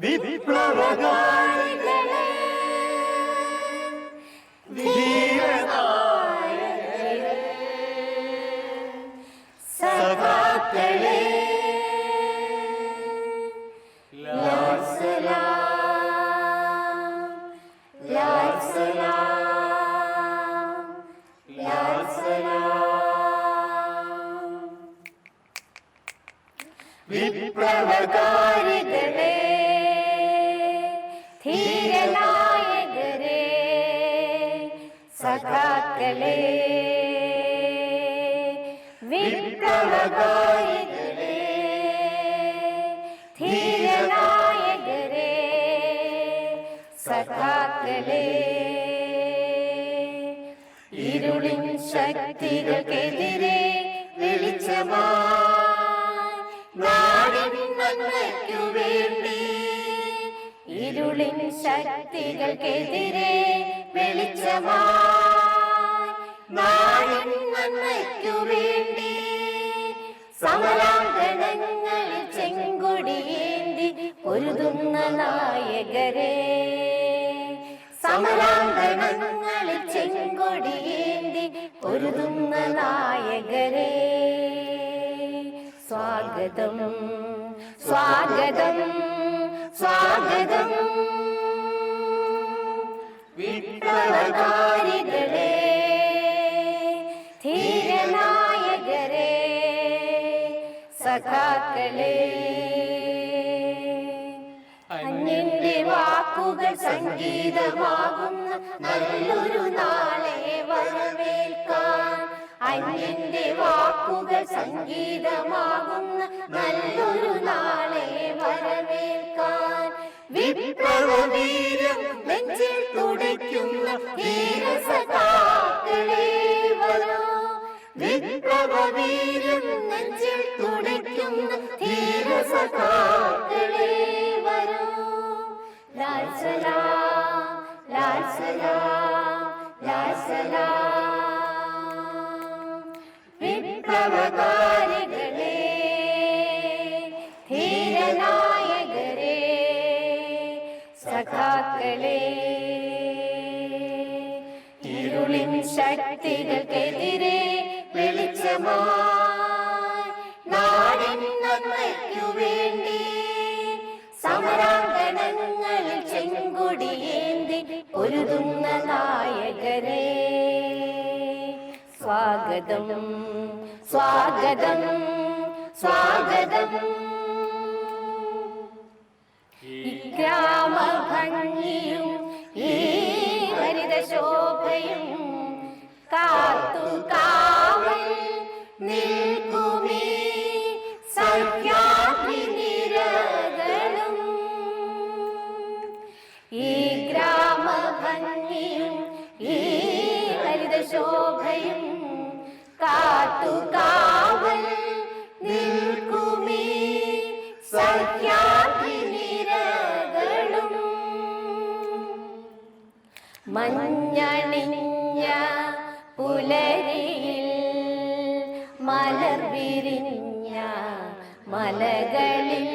വിപ്ലവകാരികളെ സഖാക്കളെ ശക്തികൾക്കെതിരെ വെളിച്ചമായി നാടിൻ നന്മയ്ക്കു വേണ്ടി ഇരുളിൻ ശക്തികൾക്കെതിരെ വെളിച്ചമായി വേണ്ടി സമരാങ്കണങ്ങളിൽ ചെങ്കൊടിയേന്തി പൊരുതുന്ന നായകരെ. സമരാങ്കണങ്ങളിൽ ചെങ്കൊടിയേന്തി പൊരുതുന്ന നായകരെ. സ്വാഗതം സ്വാഗതം സ്വാഗതം. വിപ്ലവകാരികളെ ധീരനായകരെ സഖാക്കളെ. അന്യന്റെ വാക്കുകൾ സംഗീതമാകുന്ന നല്ലൊരു നാളെ വരവേൽക്കാൻ അന്യന്റെ വാക്കുകൾ സംഗീതമാകുന്ന നല്ലൊരു നാളെ വരവേൽക്കാൻ വിപ്ലവീരം നെഞ്ചിൽ ധീരസഖാക്കളെ വരൂ നെഞ്ചിൽ സഖാക്കളെ. ശക്തികൾക്കെതിരെ വെളിച്ചമായി നാടിൻ നന്മയ്ക്കു വേണ്ടി സമരാങ്കണങ്ങളിൽ ചെങ്കൊടിയേന്തി ഒരുതുന്ന നായകരെ. സ്വാഗതം സ്വാഗതം സ്വാഗതം. കാവൽ നിൽക്കുമീ സഖ്യാഗ്നി നിരകളും മഞ്ഞണിഞ്ഞ പുലരിയിൽ മലർ വിരിഞ്ഞ മലകളിൽ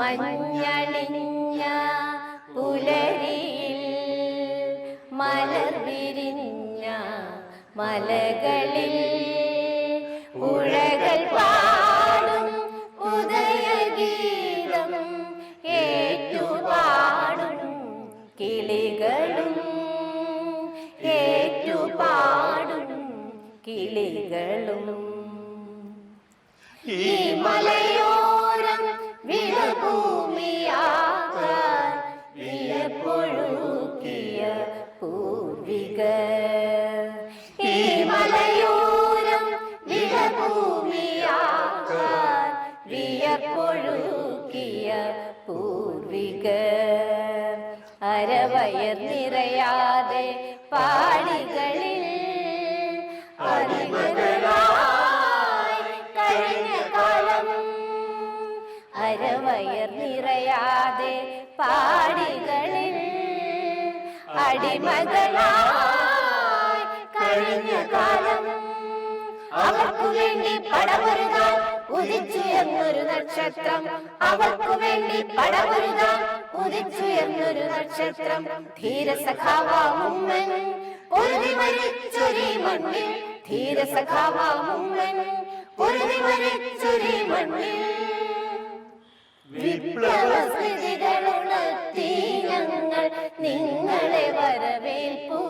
മഞ്ഞണിഞ്ഞ പുലരിയിൽ മലർ വിരിഞ്ഞ മലകളിൽ ഉഴകൾ പാടും ഉദയഗീതം ഏറ്റുപാടും കിളികളും ഏറ്റുപാടും കിളികളും. ഈ മലയോരം വിയപ്പൊഴുക്കിയ പൂർവിക അരവയർ നിറയാതെ പാടികളിൽ അരവയർ നിറയാതെ പാടികളിൽ അടിമകളായി കഴിഞ്ഞ കാലം. അവർക്കു വേണ്ടി പടപൊരുതാൻ ഉദിച്ചുയർന്നൊരു നക്ഷത്രം. അവൾക്കു വേണ്ടി പടപൊരുതാൻ ഉദിച്ചുയർന്നൊരു നക്ഷത്രം. ധീരസഖാവാമുമ്മൻ പൊരുതി മരിച്ചൊരി മണ്ണിൽ. ധീരസഖാവാമുമ്മൻ പൊരുതി മരിച്ചൊരി മണ്ണിൽ. വിപ്ലവ സ്മൃതികളുണർത്തി ഞങ്ങൾ നിങ്ങളെ വരവേൽപ്പൂ.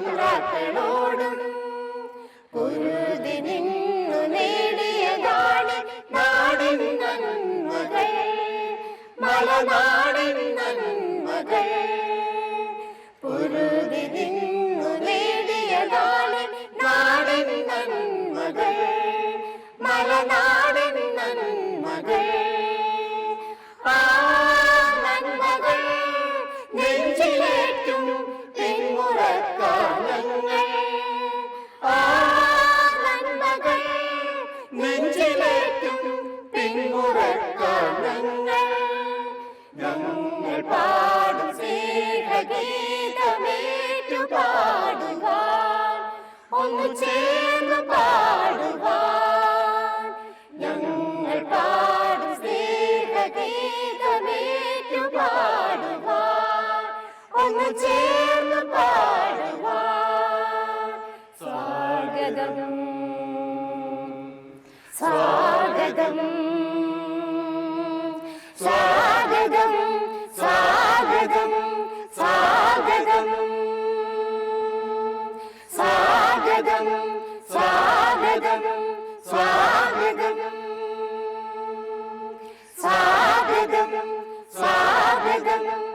ജന്മി തമ്പ്രാക്കളോടും കുരുതി നിന്നു നേടിയതാണ് നാടൻ നന്മകൾ. മലനാടൻ നന്മകൾ. കുരുതി നിന്നു നേടിയതാണ് നാടൻ നന്മകൾ. മലനാടിൻ പിന്മുറക്കാലങ്ങൾ ഞങ്ങൾ പാടും സ്നേഹഗീതമേറ്റു പാടുക ഒന്ന് ചേർന്ന് പാടുക ഞങ്ങൾ പാടും സ്നേഹഗീതമേറ്റു പാടുക ഒന്ന് ചേർന്ന് സ്വാഗതം സ്വാഗതം. സ്വാഗതം. மங்களம்